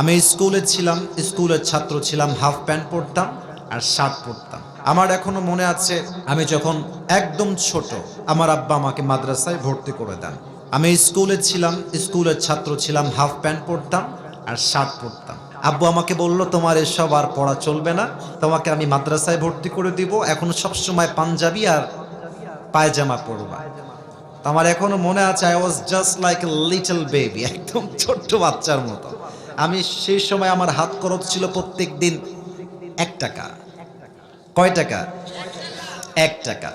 আমি স্কুলে ছিলাম, স্কুলের ছাত্র ছিলাম হাফ প্যান্ট পরতাম আর শার্ট পরতাম। আমার এখনও মনে আছে, আমি যখন একদম ছোট, আমার আব্বা আমাকে মাদ্রাসায় ভর্তি করে দেন। আমি স্কুলে ছিলাম, স্কুলের ছাত্র ছিলাম হাফ প্যান্ট পরতাম আর শার্ট পরতাম। আব্বু আমাকে বলল, তোমার এসব আর পড়া চলবে না। তোমাকে আমি মাদ্রাসায় ভর্তি করে দিব। এখন সবসময় পাঞ্জাবি আর পায়জামা পরবা। তো আমার এখনও মনে আছে I was just like little baby একদম ছোট্ট বাচ্চার মতো। আমি সেই সময় আমার হাত খরচ ছিল প্রত্যেক দিন এক টাকা। কয় টাকা? এক টাকা।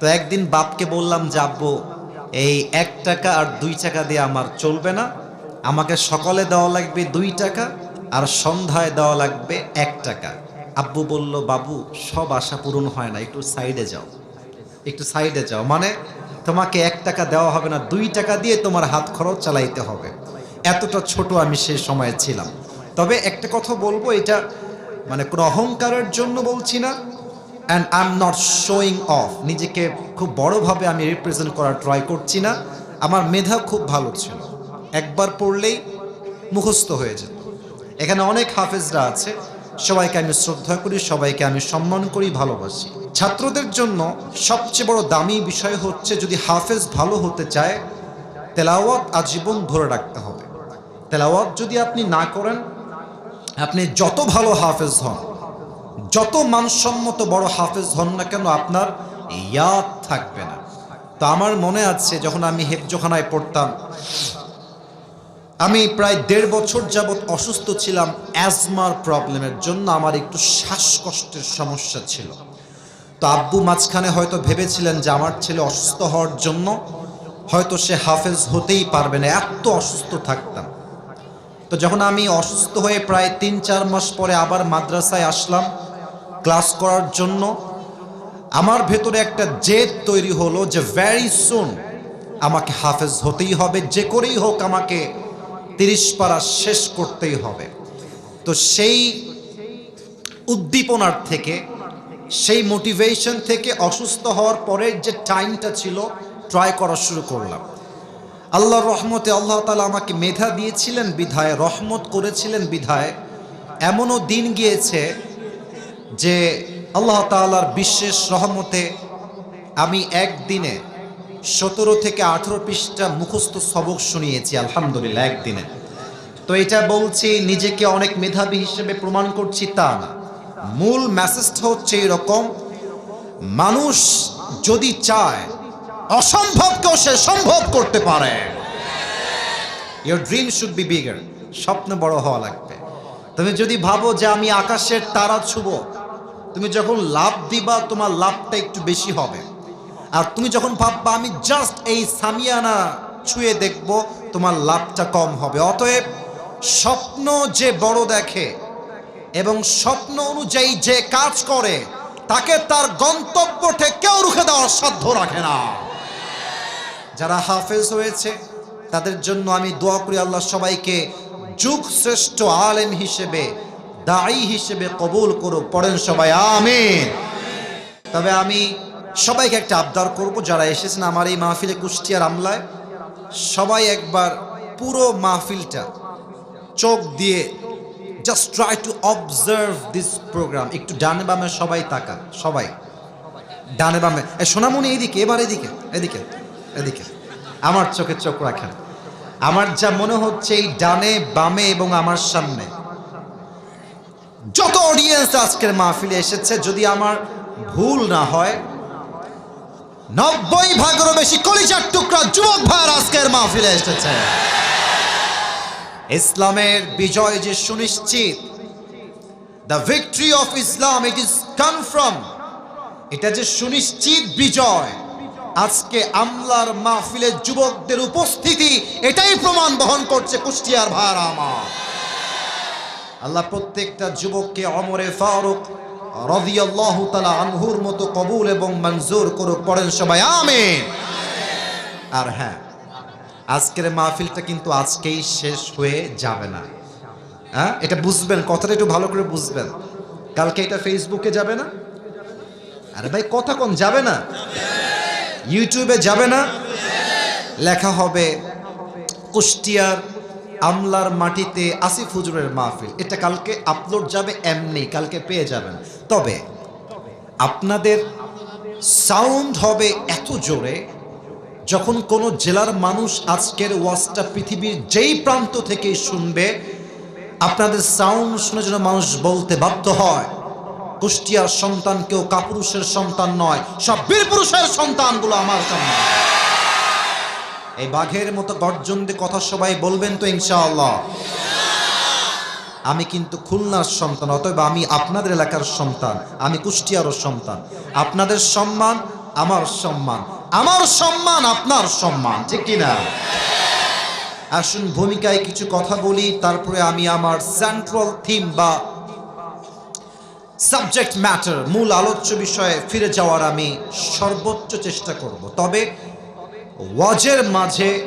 তো একদিন বাপকে বললাম যে, আব্বু, এই এক টাকা আর দুই টাকা দিয়ে আমার চলবে না। আমাকে সকালে দেওয়া লাগবে দুই টাকা আর সন্ধ্যায় দেওয়া লাগবে এক টাকা। আব্বু বলল, বাবু, সব আশা পূরণ হয় না। একটু সাইডে যাও। একটু সাইডে যাও। মানে তোমাকে এক টাকা দেওয়া হবে না, দুই টাকা দিয়ে তোমার হাত খরচ চালাইতে হবে। এতটা ছোট আমি সেই সময়ে ছিলাম। তবে একটা কথা বলব, এটা মানে কোনো অহংকারের জন্য বলছি না। And I am not showing off নিজেকে খুব বড়ভাবে আমি রিপ্রেজেন্ট করার ট্রাই করছি না। আমার মেধা খুব ভালো ছিল। একবার পড়লেই মুখস্থ হয়ে যেত। এখানে অনেক হাফেজরা আছে। সবাইকে আমি শ্রদ্ধা করি, সবাইকে আমি সম্মান করি, ভালোবাসি। ছাত্রদের জন্য সবচেয়ে বড় দামি বিষয় হচ্ছে, যদি হাফেজ ভালো হতে চায়, তেলাওয়াত আজীবন ধরে রাখতে হবে। তেলাওয়াত যদি আপনি না করেন, আপনি যত ভালো হাফেজ হন, যত মানসম্মত বড় হাফেজ হন না কেন, আপনার ইয়াদ থাকবে না। তো আমার মনে আছে, যখন আমি হেফজোখানায় পড়তাম, আমি প্রায় দেড় বছর যাবৎ অসুস্থ ছিলাম, অ্যাজমার প্রবলেমের জন্য আমার একটু শ্বাসকষ্টের সমস্যা ছিল। তো আব্বু মাঝখানে হয়তো ভেবেছিলেন যে আমার ছেলে অসুস্থ হওয়ার জন্য হয়তো সে হাফেজ হতেই পারবে না, এত অসুস্থ থাকতাম। তো যখন আমি অসুস্থ হয়ে প্রায় তিন, চার মাস পরে আবার মাদ্রাসায় আসলাম, ক্লাস করার জন্য, আমার ভেতরে একটা জেদ তৈরি হলো যে ভ্যারি সুন আমাকে হাফেজ হতেই হবে, যে করেই হোক আমাকে তিরিশ পারা শেষ করতেই হবে। তো সেই উদ্দীপনার থেকে, সেই মোটিভেশন থেকে অসুস্থ হওয়ার পরের যে টাইমটা ছিল ট্রাই করা শুরু করলাম। আল্লাহর রহমতে আল্লাহ তালা আমাকে মেধা দিয়েছিলেন, বিধায় রহমত করেছিলেন, বিধায় এমনও দিন গিয়েছে যে আল্লাহ তালার বিশেষ রহমতে আমি একদিনে সতেরো থেকে আঠেরো পৃষ্ঠা মুখস্থ সবক শুনিয়েছি, আলহামদুলিল্লাহ, একদিনে। তো এটা বলছি, নিজেকে অনেক মেধাবী হিসেবে প্রমাণ করছি তা না। মূল মেসেজটা হচ্ছে এরকম, মানুষ যদি চায় অসম্ভবকেও সে সম্ভব করতে পারে। Your dream should be bigger স্বপ্ন বড় হওয়া লাগবে। তুমি যদি ভাবো যে আমি আকাশের তারা ছুবো, তুমি যখন লাভ দিবা, তোমার লাভটা একটু বেশি হবে। আর তুমি যখন ভাববা, আমি জাস্ট এই সামিয়ানা ছুঁয়ে দেখব, তোমার লাভটা কম হবে। অতএব স্বপ্ন যে বড় দেখে এবং স্বপ্ন অনুযায়ী যে কাজ করে, তাকে তার গন্তব্যটে কেউ রুখে দেওয়ার সাধ্য রাখে না। যারা হাফেজ হয়েছে, তাদের জন্য আমি দোয়া করি আল্লাহ সবাইকে যুগ শ্রেষ্ঠ আলেম হিসেবে, দায়ী হিসেবে কবুল করুক। পড়েন সবাই, আমিন। তবে আমি সবাইকে একটা আবদার করব, যারা এসেছেন আমার এই মাহফিলে কুষ্টিয়ার আমলায়, সবাই একবার পুরো মাহফিলটা চোখ দিয়ে just try to observe this programme একটু ডানে বামে সবাই তাকা সবাই। ডানে বামে। সোনামণি এদিকে, এবার এদিকে এদিকে। এদিকে। আমার চোখে চোখ রাখেন। আমার যা মনে হচ্ছে এই ডানে, বামে এবং আমার সামনে। যত অডিয়েন্স আজকের মাহফিলে এসেছে, যদি আমার ভুল না হয়, নব্বই ভাগেরও বেশি কলিজার টুকরা যুবক ভাইয়ের আজকের মাহফিলে এসেছে। ইসলামের বিজয় যে সুনিশ্চিত the victory of Islam it is confirm এটা যে সুনিশ্চিত বিজয় আজকে আমলার মাহফিলের যুবকদের উপস্থিতি এটাই প্রমাণ বহন করছে কুষ্টিয়ার ভার আমার। আল্লাহ প্রত্যেকটা যুবককে অমরে ফারুক রদিয়াল্লাহু তাআলা আনহুর মতো কবুল এবং মঞ্জুর করুক, পড়েন সবাই, আমিন। আর হ্যাঁ আজকের মাহফিলটা কিন্তু আজকেই শেষ হয়ে যাবে না। হ্যাঁ এটা বুঝবেন, কথাটা একটু ভালো করে বুঝবেন। কালকে এটা ফেসবুকে যাবে না? আরে ভাই, কথা কোন? যাবে না? ইউটিউবে যাবে না? লেখা হবে, কুষ্টিয়ার আমলার মাটিতে আসিফ হুজুরের মাহফিল। এটা কালকে আপলোড যাবে এমনি, কালকে পেয়ে যাবেন। তবে আপনাদের সাউন্ড হবে এত জোরে, যখন কোনো জেলার মানুষ আজকের ওয়াজটা পৃথিবীর যেই প্রান্ত থেকেই শুনবে, আপনাদের সাউন্ড শুনে যেন মানুষ বলতে বাধ্য হয়। কুষ্টিয়ার সন্তান কেউ কাপুরুষের সন্তান নয়, সব বীর পুরুষের সন্তানগুলো আমার সামনে এই বাঘের মতো গর্জন দিয়ে কথা সবাই বলবেন তো ইনশাআল্লাহ। আমি কিন্তু খুলনার সন্তান, অতএব আমি আপনাদের এলাকার সন্তান, আমি কুষ্টিয়ারও সন্তান। আপনাদের সম্মান, আমার সম্মান আমার সম্মান, আপনার সম্মান, ঠিক কিনা আসুন ভূমিকায় কিছু কথা বলি, তারপরে আমি আমার সেন্ট্রাল থিম বা সাবজেক্ট ম্যাটার মূল আলোচ্য বিষয়ে ফিরে যাওয়ার আমি সর্বোচ্চ চেষ্টা করব। তবে ওয়াজের মাঝে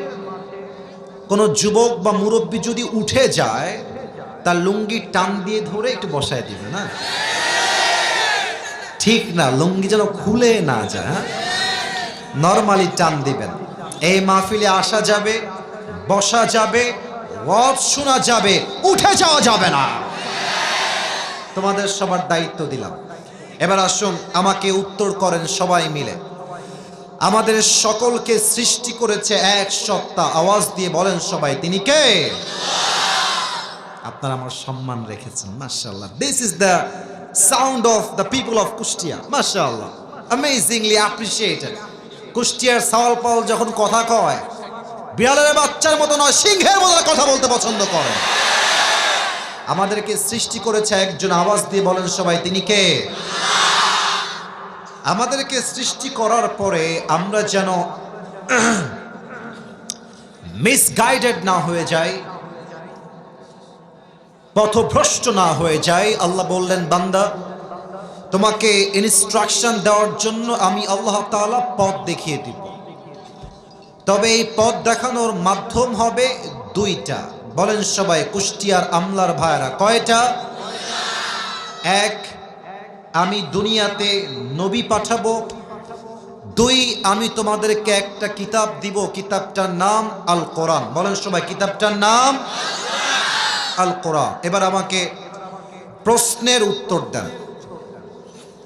কোনো যুবক বা মুরব্বী যদি উঠে যায়, তার লুঙ্গি টান দিয়ে ধরে একটু বসায় দিবে, না? ঠিক না, লুঙ্গি যেন খুলে না যায় হ্যাঁ? নর্মালি টান দিবেন। এই মাহফিলে আসা যাবে, বসা যাবে, ওয়াজ শোনা যাবে, উঠে যাওয়া যাবে না। তোমাদের সবার দায়িত্ব দিলাম। এবার আসুন, আমাকে উত্তর করেন সবাই মিলে। আমাদের সকলকে সৃষ্টি করেছে এক সত্তা। আওয়াজ দিয়ে বলেন সবাই, তিনি কে? আপনারা আমার সম্মান রেখেছেন, মাশাআল্লাহ। This is the sound of the people of Kushtia মাশাআল্লাহ। অ্যামেজিংলি অ্যাপ্রিসিয়েটেড কুষ্টিয়ার সাওয়াল পাল যখন কথা কয়, বিড়ালের বাচ্চার মতো নয়, সিংহের মতো কথা বলতে পছন্দ করে। আমাদেরকে সৃষ্টি করেছে একজন আওয়াজ দিয়ে বলেন সবাই, তিনি কে? আমাদেরকে সৃষ্টি করার পরে আমরা যেন মিসগাইডেড না হয়ে যাই, পথভ্রষ্ট না হয়ে যায় আল্লাহ বললেন, বান্দা, তোমাকে ইনস্ট্রাকশন দেওয়ার জন্য আমি আল্লাহ তাআলা পথ দেখিয়ে দিব। তবে এই পথ দেখানোর মাধ্যম হবে দুইটা। বলেন সবাই, কুষ্টিয়ার আমলার ভাইরা, কয়টা? এক, আমি দুনিয়াতে নবী পাঠাবো। দুই, আমি তোমাদেরকে একটা কিতাব দিব, কিতাবটার নাম আল কোরআন বলেন সবাই, কিতাবটার নাম আল কোরআন এবার আমাকে প্রশ্নের উত্তর দেন।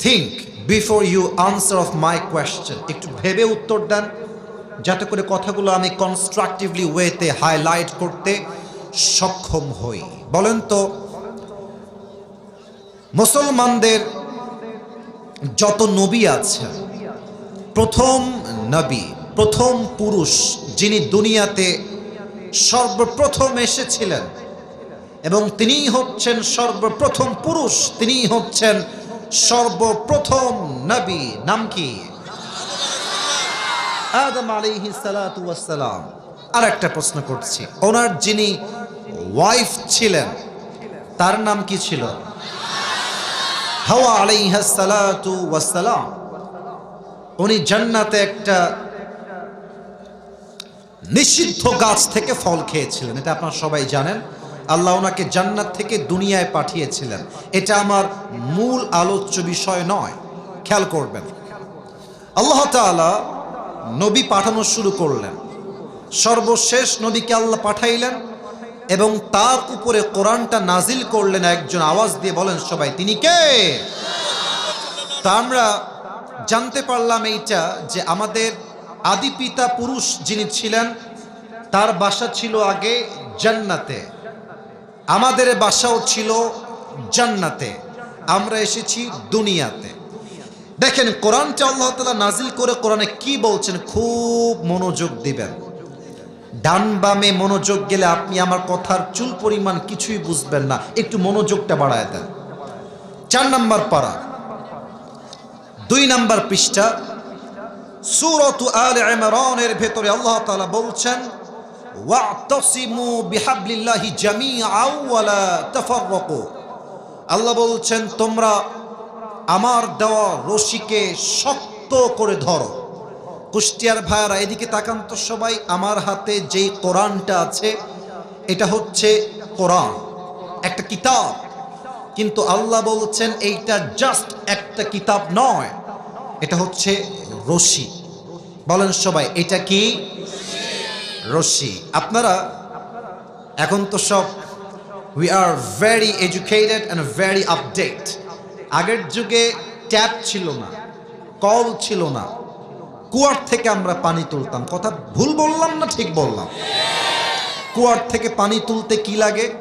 Think before you answer of my question একটু ভেবে উত্তর দেন, যাতে করে কথাগুলো আমি কনস্ট্রাকটিভলি ওয়েতে হাইলাইট করতে সক্ষম হই। বলেন তো, মুসলমানদের যত নবী আছে, প্রথম নবী, প্রথম পুরুষ যিনি দুনিয়াতে সর্বপ্রথম এসেছিলেন, এবং তিনিই হচ্ছেন সর্বপ্রথম পুরুষ, তিনিই হচ্ছেন সর্বপ্রথম নবী। নাম কি? আদম সালাতু ওয়াসসালাম আর একটা প্রশ্ন করছি। ওনার যিনি ওয়াইফ ছিলেন। তার নাম কি ছিল? হাওয়া আলাইহা সালাতু ওয়াসসালাম উনি জান্নাতে একটা নিষিদ্ধ গাছ থেকে ফল খেয়েছিলেন। এটা আপনারা সবাই জানেন। আল্লাহ ওনাকে জান্নাত থেকে দুনিয়ায় পাঠিয়েছিলেন। এটা আমার মূল আলোচ্য বিষয় নয়। খেয়াল করবেন। আল্লাহ তাআলা নবী পাঠানো শুরু করলেন। সর্বশেষ নবীকে আল্লাহ পাঠাইলেন। এবং তার উপরে কোরআনটা নাজিল করলেন একজন আওয়াজ দিয়ে বলেন সবাই, তিনি কে? তা আমরা জানতে পারলাম এইটা যে আমাদের আদি পিতা পুরুষ যিনি ছিলেন, তার বাসা ছিল আগে জান্নাতে। আমাদের বাসাও ছিল জান্নাতে। আমরা এসেছি দুনিয়াতে। দেখেন, কোরআনটা আল্লাহ তালা নাজিল করে কোরআনে কি বলছেন? খুব মনোযোগ দিবেন। ডান বামে মনোযোগ গেলে আপনি আমার কথার চুল পরিমাণ কিছুই বুঝবেন না। একটু মনোযোগটা বাড়ায় দেন। চার নাম্বার পারা। দুই নাম্বার পৃষ্ঠা। সুরত আল ইমরানের ভেতরে আল্লাহ তাআলা বলছেন ওয়াতাসিমু আল্লাহ বলছেন, তোমরা আমার দেওয়া রশিকে শক্ত করে ধরো। কুষ্টিয়ার ভাইয়ারা, এদিকে তাকান তো সবাই, আমার হাতে যেই কোরআনটা আছে, এটা হচ্ছে কোরআন, একটা কিতাব। কিন্তু আল্লাহ বলছেন, এইটা জাস্ট একটা কিতাব নয়, এটা হচ্ছে রশি। বলেন সবাই, এটা কি? রশি। আপনারা, এখন তো সব we are very educated and very update আগের যুগে ট্যাপ ছিল না, কল ছিল না কুয়ার থেকে আমরা পানি তুলতাম। কথা ভুল বললাম না ঠিক বললাম? কুয়ার থেকে পানি তুলতে কি লাগে?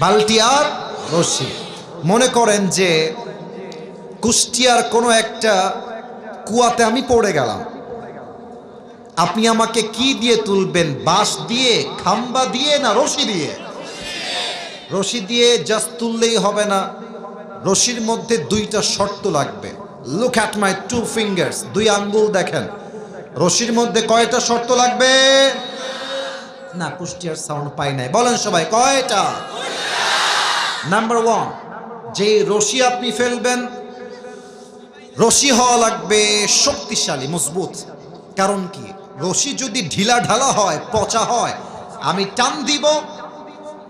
বালতি আর রশি। মনে করেন যে কুষ্টিয়ার কোনো একটা কুয়াতে আমি পড়ে গেলাম। আপনি আমাকে কি দিয়ে তুলবেন? বাঁশ দিয়ে, খাম্বা দিয়ে না রশি দিয়ে? রশি দিয়ে জাস্ট তুললেই হবে না। রশির মধ্যে দুইটা শর্ত লাগবে। Look at my two fingers দুই আঙ্গুল দেখেন। রশির মধ্যে কয়টা শর্ত লাগবে? না, কুষ্টিয়ার সাউন্ড পাই নাই। বলেন সবাই, কয়টা? নাম্বার ওয়ান যে রশি আপনি ফেলবেন, রশি হওয়া লাগবে শক্তিশালী, মজবুত। কারণ কি? রশি যদি ঢিলা ঢালা হয়, পচা হয়, আমি টান দিব,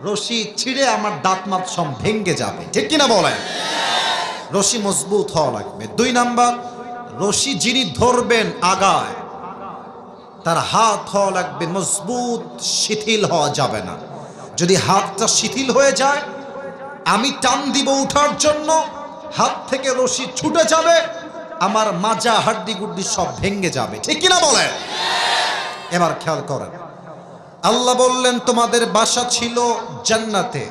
রশি ছিঁড়ে আমার দাঁত মাত সব ভেঙ্গে যাবে। ঠিক কিনা বলেন? রশি মজবুত হওয়া লাগবে। দুই নাম্বার, রশি যিনি ধরবেন আগায়, তার হাত হওয়া লাগবে মজবুত, শিথিল হওয়া যাবে না। যদি হাতটা শিথিল হয়ে যায়, আমি টান দিব উঠার জন্য, হাত থেকে রশি ছুটে যাবে, আমার মাজা, হাড্ডি গুড্ডি সব ভেঙ্গে যাবে। ঠিক কিনা বলে এবার খেয়াল করেন। আল্লাহ বললেন, তোমাদের বাসা ছিল জান্নাতে।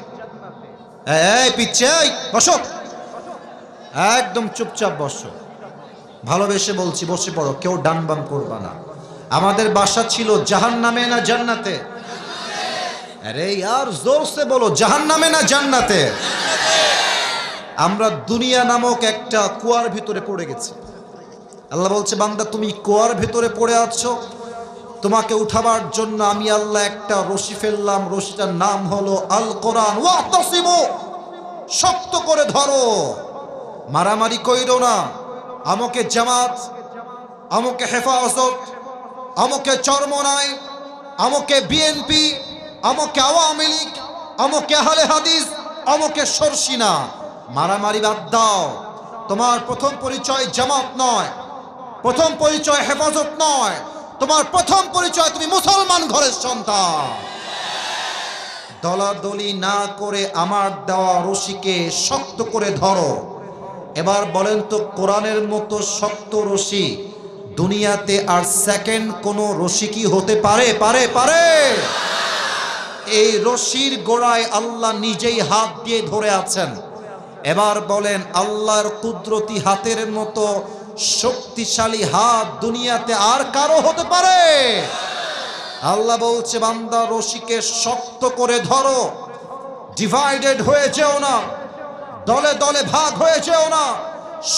এই পিচ্ছে বসো। একদম চুপচাপ বসো। ভালোবেসে বলছি, বসে পড়ো, কেউ ডান বাম করবা না। আমাদের বাসা ছিল জাহান নামে না জান্নাতে? আরে ইয়ার, জোরসে বলো জাহান নামে না জান্নাতে? আমরা দুনিয়া নামক একটা কুয়ার ভিতরে পড়ে গেছি। আল্লাহ বলছে, বান্দা, তুমি কুয়ার ভিতরে পড়ে আছো? তোমাকে উঠাবার জন্য আমি আল্লাহ একটা রশি ফেললাম। রশিটার নাম হলো আল কোরআন। শক্ত করে ধরো। মারামারি কইরো না। আমাকে জামাত, আমাকে হেফাজত, আমাকে চরমনায় আমাকে বিএনপি, আমাকে আওয়ামী লীগ, আমাকে আহলে হাদিস, আমাকে সরসিনা। মারামারি বাদ দাও। তোমার প্রথম পরিচয় জামাত নয়, প্রথম পরিচয় হেফাজত নয়, তোমার প্রথম পরিচয় তুমি মুসলমান ঘরের সন্তান। দলাদলি না করে আমার দেওয়া রশিকে শক্ত করে ধরো। এবার বলেন তো, কোরআনের মতো শক্ত রশি দুনিয়াতে আর সেকেন্ড কোনো রশি কি হতে পারে? পারে পারে! এই রশির গোড়ায় আল্লাহ নিজেই হাত দিয়ে ধরে আছেন। এবার বলেন, আল্লাহর কুদরতি হাতের মতো শক্তিশালী হাত দুনিয়াতে আর কারও হতে পারে? আল্লাহ বলছে, বান্দা রশিকে শক্ত করে ধরো ডিভাইডেড হয়ে যেও না। দলে দলে ভাগ হয়ে যেও না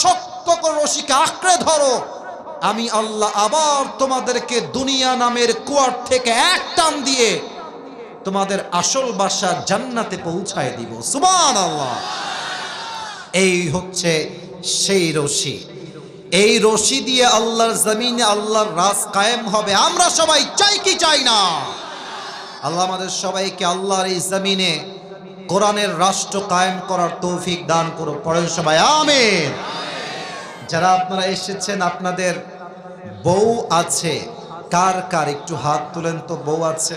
শক্ত রশিকে আঁকড়ে ধরো। আমি আল্লাহ আবার তোমাদেরকে দুনিয়া নামের কুয়ার থেকে এক টান দিয়ে তোমাদের আসল বাসা জান্নাতে পৌঁছায় দিব। সুমান আল্লাহ এই হচ্ছে সেই রশি। এই রশি দিয়ে আল্লাহর জমিনে আল্লাহর রাজ কায়েম হবে। আমরা সবাই চাই কি চাই না? আল্লাহ আমাদের সবাইকে আল্লাহর এই জমিনে কোরআনের রাষ্ট্র কায়েম করার তৌফিক দান করো পড়েন সবাই, আমিন। যারা আপনারা এসেছেন, আপনাদের বউ আছে। কার কার? একটু হাত তুলেন তো, বউ আছে?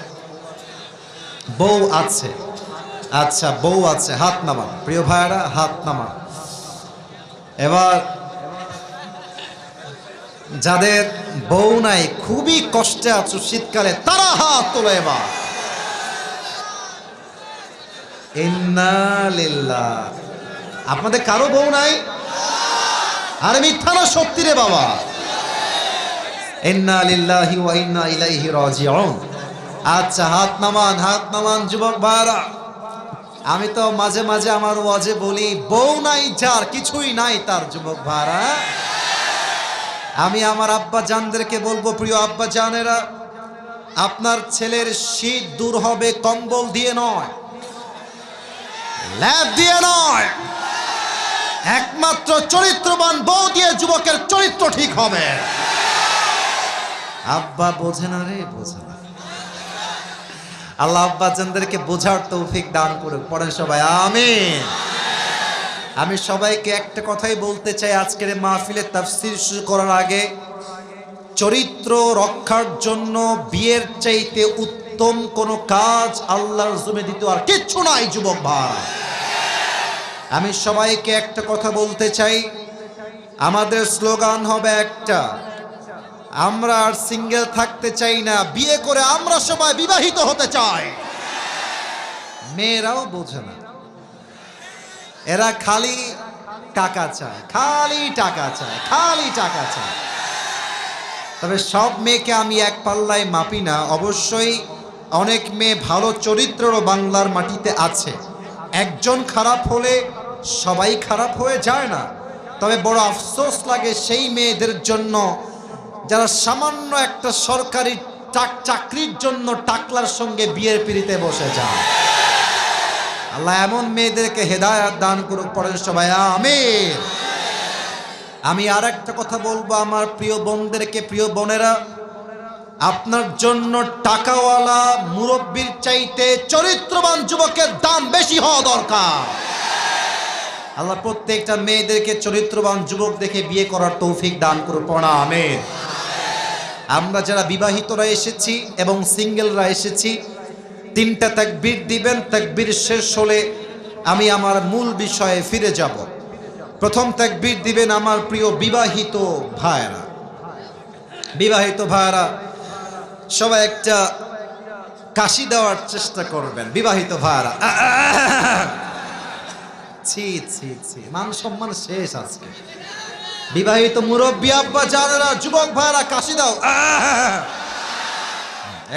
বউ আছে। আচ্ছা বউ আছে, হাত নামান। প্রিয় ভাইয়েরা, হাত নামান। এবার, যাদের বউ নাই, খুবই কষ্টে আছো শীতকালে, তারা হাত তোলো এবার। ইন্নালিল্লাহ আপনাদের কারও বউ নাই? আর মিথ্যা না, সত্যি রে বাবা। ইন্না লিল্লাহি ওয়া ইন্না ইলাইহি রাজিউন। আচ্ছা হাত নামান হাত নামান, যুবক ভাইরা। আমি তো মাঝে মাঝে আমার ওয়াজে বলি, বউ নাই যার, কিছুই নাই তার, যুবক ভাইরা। আমি আমার আব্বা জানদেরকে বলব, প্রিয় আব্বা জানেরা, আপনার ছেলের শীত দূর হবে, কম্বল দিয়ে নয়। ল্যাব দিয়ে নয় একমাত্র চরিত্রবান বউ দিয়ে যুবকের চরিত্র ঠিক হবে। আব্বা বোঝে না রে, বোঝে না। আল্লাহ আব্বা জানদেরকে বোঝার তৌফিক দান করে পড়েন সবাই আমি আমি সবাইকে একটা কথাই বলতে চাই, আজকের মাহফিলে তাফসির শুরু করার আগে, চরিত্র রক্ষার জন্য বিয়ের চাইতে উত্তম উত্তম কোন কাজ আল্লাহর জমে দিত আর কিচ্ছু নাই, যুবক ভাই। আমি সবাইকে একটা কথা বলতে চাই। আমাদের স্লোগান হবে একটা। আমরা আর সিঙ্গেল থাকতে চাই না, বিয়ে করে আমরা সবাই বিবাহিত হতে চাই। মেয়েরাও বোঝে না। এরা খালি টাকা চায়, খালি টাকা চায়, খালি টাকা চায়। তবে সব মেয়েকে আমি এক পাল্লায় মাপি না, অবশ্যই অনেক মেয়ে ভালো চরিত্রও বাংলার মাটিতে আছে। একজন খারাপ হলে সবাই খারাপ হয়ে যায় না। তবে বড় আফসোস লাগে সেই মেয়েদের জন্য যারা সামান্য একটা সরকারি চাক- চাকরির জন্য টাকলার সঙ্গে বিয়ের পিড়িতে বসে যায়। আল্লাহ এমন মেয়েদেরকে হেদায়াত দান করুক পড়েন সবাই আমি আমি আর একটা কথা বলব, আমার প্রিয় বোনদেরকে, প্রিয় বোনেরা আপনার জন্য টাকাওয়ালা মুরব্বীর চাইতে চরিত্রবান যুবকের দাম বেশি হওয়া দরকার। আল্লাহ প্রত্যেকটা মেয়েদেরকে চরিত্রবান যুবক দেখে বিয়ে করার তৌফিক দান করুন পড়া, আমেন। আমরা যারা বিবাহিতরা এসেছি এবং সিঙ্গেলরা এসেছি, তিনটা তাকবীর দিবেন, তাকবীর শেষ হলে আমি আমার মূল বিষয়ে ফিরে যাব। প্রথম তাকবীর দিবেন আমার প্রিয় বিবাহিত ভাইয়েরা। বিবাহিত ভাইয়েরা সবাই একটা কাশি দেওয়ার চেষ্টা করবেন, বিবাহিত ভাইয়েরা। ছি ছি ছি, মান সম্মান শেষ আজকে। বিবাহিত মুরব্বী, আব্বা যারা যুবক ভাইরা কাশি দাও।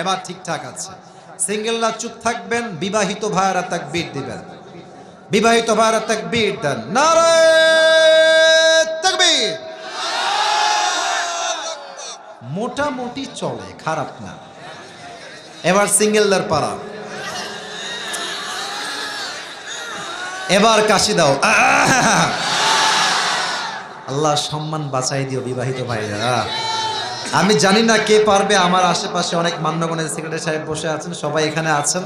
এবার ঠিকঠাক আছে। সিঙ্গেলরা চুপ থাকবেন, বিবাহিত ভাইরা তাকবীর দিবেন। বিবাহিত ভাইরা তাকবীর দেন। নারে তাকবীর মোটামুটি চলে, খারাপ না। এবার সিঙ্গেলদার পাড়া। এবার কাশি দাও। আল্লাহ সম্মান বাঁচাই দিও বিবাহিত ভাইরা। আমি জানি না কে পারবে, আমার আশেপাশে অনেক মান্যগণের সেক্রেটারি সাহেব বসে আছেন, সবাই এখানে আছেন।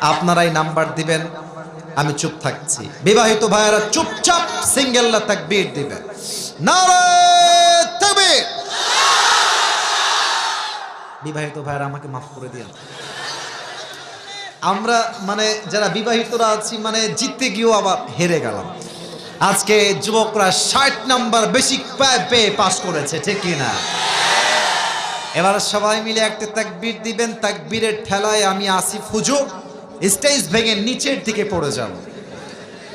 আপনারাই নাম্বার দিবেন, আমি চুপ থাকছি। বিবাহিত ভাইয়েরা চুপচাপ সিঙ্গেলরা তাকবীর দিবেন। নারে তাকবীর বিবাহিত ভাইয়েরা, আমাকে মাফ করে দিয়েন। আমরা মানে যারা বিবাহিতরা আছি মানে জিততে গিয়েও আবার হেরে গেলাম। আজকে যুবকরা ষাট নাম্বার বেশি পেয়ে পাশ করেছে, ঠিক না? এবার সবাই মিলে একটা তাকবীর দিবেন, তাকবীরের ঠেলায় আমি আসি ফুজো স্টেজ ভেঙে নিচের দিকে পড়ে যাব।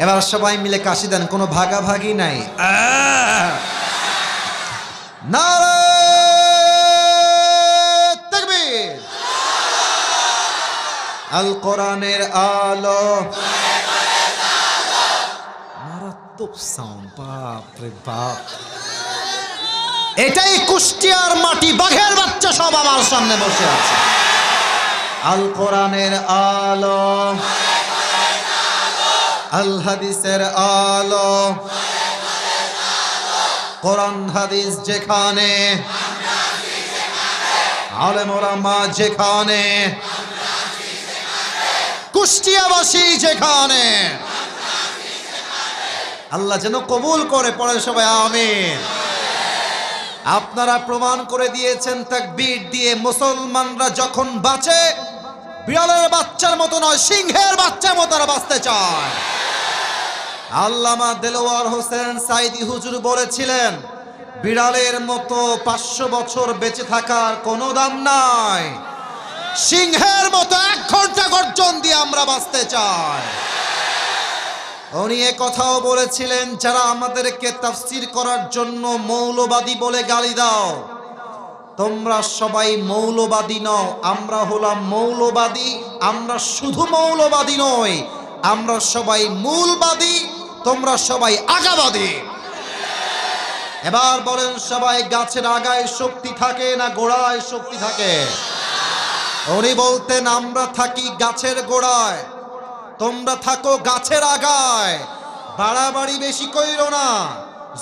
এবার সবাই মিলে কাশি দেন, কোনো ভাগাভাগি নাই। আহ! আল কোরআনের আলো। মারাত্মক সাউন্ড বাপ রে বাপ। এটাই কুষ্টিয়ার মাটি, বাঘের বাচ্চা সব আমার সামনে বসে আছে। আল কোরআনের আলো। আল হাদিসের আলো। কোরআন হাদিস যেখানে আলেমোলামা যেখানে কুষ্টিয়াবাসী যেখানে। আল্লাহ যেন কবুল করে পড়ে সবাই, আমিন। আপনারা প্রমাণ করে দিয়েছেন তাকবীর দিয়ে মুসলমানরা যখন বাঁচে, বিড়ালের বাচ্চার মতো নয়, সিংহের বাচ্চার মতো তারা বাঁচতে চায়। আল্লামা দেলোয়ার হোসেন সাইদি হুজুর বলেছিলেন, বিড়ালের মতো পাঁচশো বছর বেঁচে থাকার কোনো দাম নাই। সিংহের মতো এক ঘণ্টা গর্জন দিয়ে আমরা বাঁচতে চাই। উনি এ কথাও বলেছিলেন, যারা আমাদেরকে তাফসির করার জন্য মৌলবাদী বলে গালি দাও, তোমরা সবাই মৌলবাদী নও। আমরা হলাম মৌলবাদী, আমরা শুধু মৌলবাদী নই, আমরা সবাই মূলবাদী, তোমরা সবাই আগাবাদী। এবার বলেন, সবাই গাছের আগায় শক্তি থাকে না গোড়ায় শক্তি থাকে? উনি বলতেন, আমরা থাকি গাছের গোড়ায়, তোমরা থাকো গাছের আগায়। বাড়াবাড়ি বেশি কইরো না,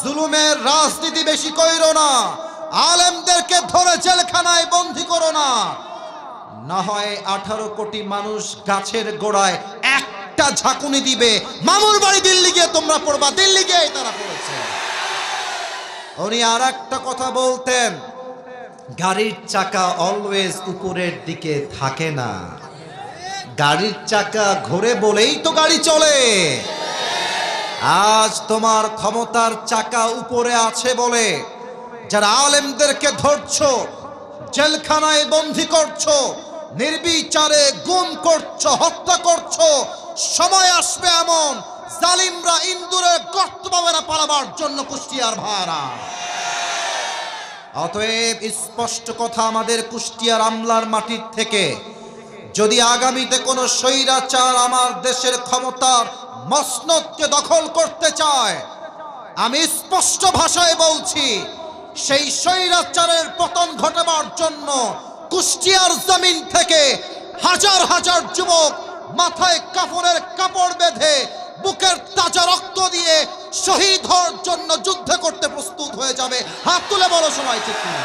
জুলুমের রাজনীতি বেশি কইরো না, আলেমদেরকে ধরে জেলখানায় বন্দি করো না। না হয় আঠারো কোটি মানুষ গাছের গোড়ায় একটা ঝাঁকুনি দিবে, মামুর বাড়ি দিল্লি গিয়ে তোমরা পড়বা, দিল্লি গিয়ে তারা পড়েছে। উনি আর একটা কথা বলতেন গাড়ির চাকা অলওয়েজ উপরের দিকে থাকে না। গাড়ির চাকা ঘোরে বলেই তো গাড়ি চলে। আজ তোমার ক্ষমতার চাকা উপরে আছে বলে যারা আলেমদেরকে ধরছো, জেলখানায় বন্দি করছ, নির্বিচারে গুম করছ, হত্যা করছ, সময় আসবে এমন জালিমরা ইন্দুরে গর্ত পালাবার জন্য কুষ্টিয়ার ভাড়া অতএব স্পষ্ট কথা আমাদের কুষ্টিয়ার আমলার মাটির থেকে, যদি আগামীতে কোনো স্বৈরাচার আমার দেশের ক্ষমতার মসনদকে দখল করতে চায়, আমি স্পষ্ট ভাষায় বলছি, সেই স্বৈরাচারের পতন ঘটাবার জন্য কুষ্টিয়ার জমিন থেকে হাজার হাজার যুবক মাথায় কাপড়ের কাপড় বেঁধে বুকের তাজা রক্ত দিয়ে শহীদ হওয়ার জন্য যুদ্ধ করতে প্রস্তুত হয়ে যাবে। হাত তুলে বড় সময় ঠিক কিনা?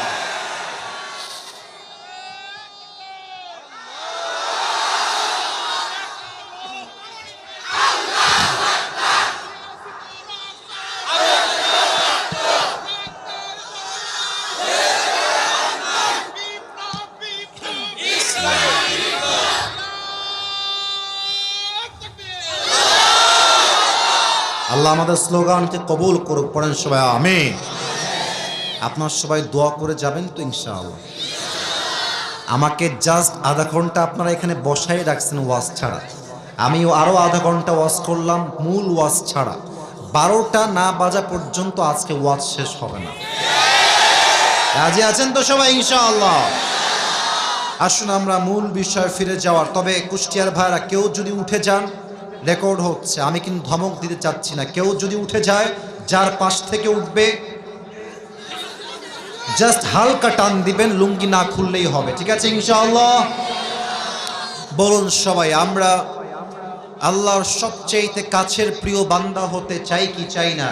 আল্লাহ আমাদের স্লোগানকে কবুল করুক, পড়েন সবাই আমি আপনার সবাই দোয়া করে যাবেন তো, ইনশাআল্লাহ। আমাকে জাস্ট আধা ঘণ্টা আপনারা এখানে বসাই রাখছেন ওয়াজ ছাড়া। আমি আরও আধা ঘণ্টা ওয়াজ করলাম, মূল ওয়াজ ছাড়া। বারোটা না বাজা পর্যন্ত আজকে ওয়াজ শেষ হবে না। রাজি আছেন তো সবাই, ইনশাআল্লাহ? আসুন আমরা মূল বিষয়ে ফিরে যাওয়ার। তবে কুষ্টিয়ার ভাইরা, কেউ যদি উঠে যান রেকর্ড হচ্ছে। আমি কিন্তু ধমক দিতে চাচ্ছি না। কেউ যদি উঠে যায়, যার পাশ থেকে উঠবে জাস্ট হালকা টান দিবেন, লুঙ্গি না খুললেই হবে। ঠিক আছে, ইনশাআল্লাহ? বলুন সবাই, আমরা আল্লাহর সবচেয়ে কাছের প্রিয় বান্দা হতে চাই কি চাই না?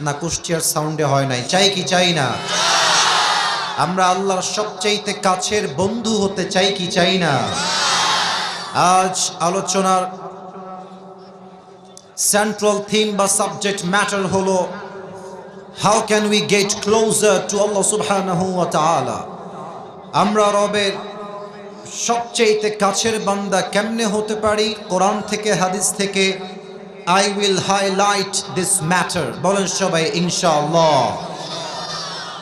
না, কুষ্টিয়ার সাউন্ডে হয় নাই। চাই কি চাই না? আমরা আল্লাহর সবচেয়ে কাছের বন্ধু হতে চাই কি চাই না? আজ আলোচনার সেন্ট্রাল থিম বা সাবজেক্ট ম্যাটার হলো how can we get closer to Allah সুবহানাহু ওয়া তাআলা আমরা রবের সবচেয়ে কাছের বান্দা কেমনে হতে পারি? কোরআন থেকে, হাদিস থেকে I will highlight this matter বলেন সবাই, ইনশাআল্লাহ।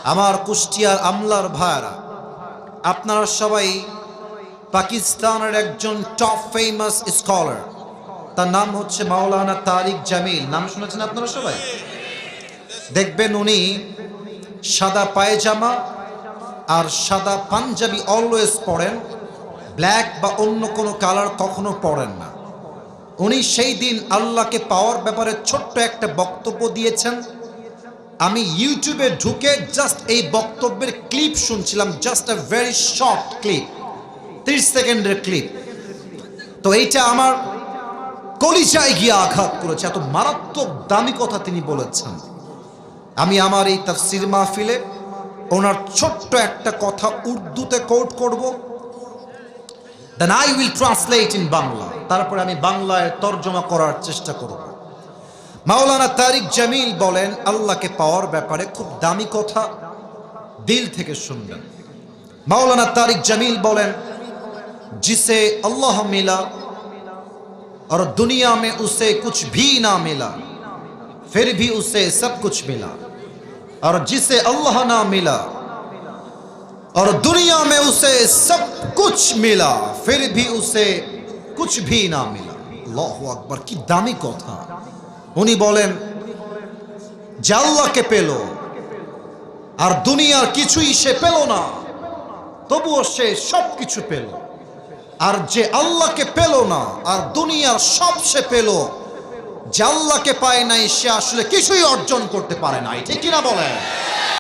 আমার কুষ্টিয়ার আমলার ভাইরা আপনারা সবাই পাকিস্তানের একজন টপ ফেমাস স্কলার তার নাম হচ্ছে মাওলানা তারিক জামিল। নাম শুনেছেন আপনারা সবাই? দেখবেন উনি সাদা পায়জামা আর সাদা পাঞ্জাবি অলওয়েজ পরেন ব্ল্যাক বা অন্য কোনো কালার কখনো পরেন না। উনি সেই দিন আল্লাহকে পাওয়ার ব্যাপারে ছোট্ট একটা বক্তব্য দিয়েছেন। আমি ইউটিউবে ঢুকে জাস্ট এই বক্তব্যের ক্লিপ শুনছিলাম just a very short clip তিরিশ সেকেন্ডের ক্লিপ তো এইটা আমার কলিজায় গিয়ে আঘাত করেছে। এত মারাত্মক দামি কথা তিনি বলেছেন। আমি আমার এই তাফসির মাহফিলে ওনার ছোট্ট একটা কথা উর্দুতে কোট করব। Then I will translate in Bangla. তারপরে আমি বাংলায় তর্জমা করার চেষ্টা করব। মাওলানা তারিক জামিল বলেন, আল্লাহকে পাওয়ার ব্যাপারে খুব দামি কথা দিল থেকে শুনবেন। মাওলানা তারিক জামিল বলেন, জিসে আল্লাহ মিলা और दुनिया में उसे कुछ भी ना मिला फिर भी उसे सब कुछ मिला और जिसे अल्लाह ना मिला और दुनिया में उसे सब कुछ मिला फिर भी उसे कुछ भी ना मिला আল্লাহু আকবার কি দামি কথা উনি বলেন যে আল্লাহকে পেল আর দুনিয়ার কিছুই সে পেল না তবুও সে সব কিছু পেল আর যে আল্লাহকে পেল না, আর দুনিয়ার সব সে পেল, যে আল্লাহকে পায় নাই, সে আসলে কিছুই অর্জন করতে পারে নাই। ঠিক কিনা বলেন?